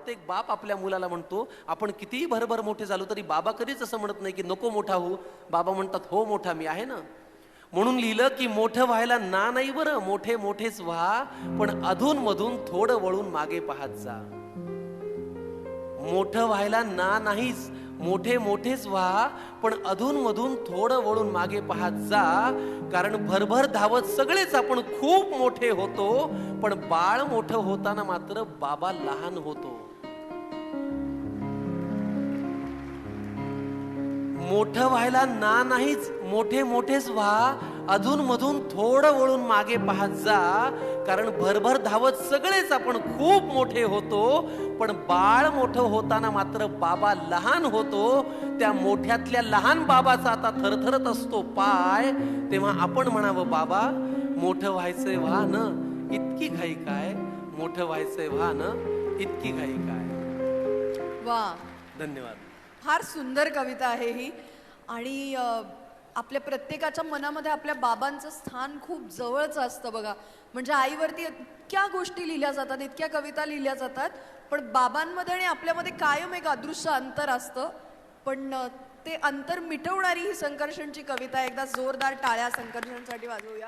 प्रत्येक बाप आपल्या मुलाला म्हणतो आपण कितीही भरभर मोठे झालो तरी बाबा कधीच असं म्हणत नाही की नको मोठा हो बाबा म्हणतात हो मोठा मी आहे ना? म्हणून लिहिलं की मोठं व्हायला ना नाही बरं मोठे मोठेच व्हा पण अधून मधून थोडं वळून मागे पाहत जा. मोठं व्हायला ना नाहीच मोठे मोठेच व्हा पण अधूनमधून थोडं वळून मागे पाहत जा. कारण भरभर धावत सगळेच आपण खूप मोठे होतो पण बाळ मोठं होताना मात्र बाबा लहान होतो. मोठं व्हायला ना नाहीच मोठे मोठेच व्हा अधून मधून थोडं वळून मागे पाहत जा. कारण भरभर धावत सगळेच आपण खूप मोठे होतो पण बाळ मोठं होताना मात्र बाबा लहान होतो. त्या मोठ्यातल्या लहान बाबाचा आता थरथरत असतो पाय. तेव्हा आपण म्हणावं बाबा मोठं व्हायचंय व्हा न इतकी घाई काय? मोठं व्हायचंय व्हा न इतकी घाई काय? वा धन्यवाद. फार सुंदर कविता आहे ही. आणि आपल्या प्रत्येकाच्या मनामध्ये आपल्या बाबांचं स्थान खूप जवळच असतं बघा. म्हणजे आईवरती इतक्या गोष्टी लिहिल्या जातात इतक्या कविता लिहिल्या जातात पण बाबांमध्ये आणि आपल्यामध्ये कायम एक अदृश्य अंतर असतं. पण ते अंतर मिटवणारी ही संकर्षणची कविता एकदा जोरदार टाळ्या संकर्षणसाठी वाजवूया.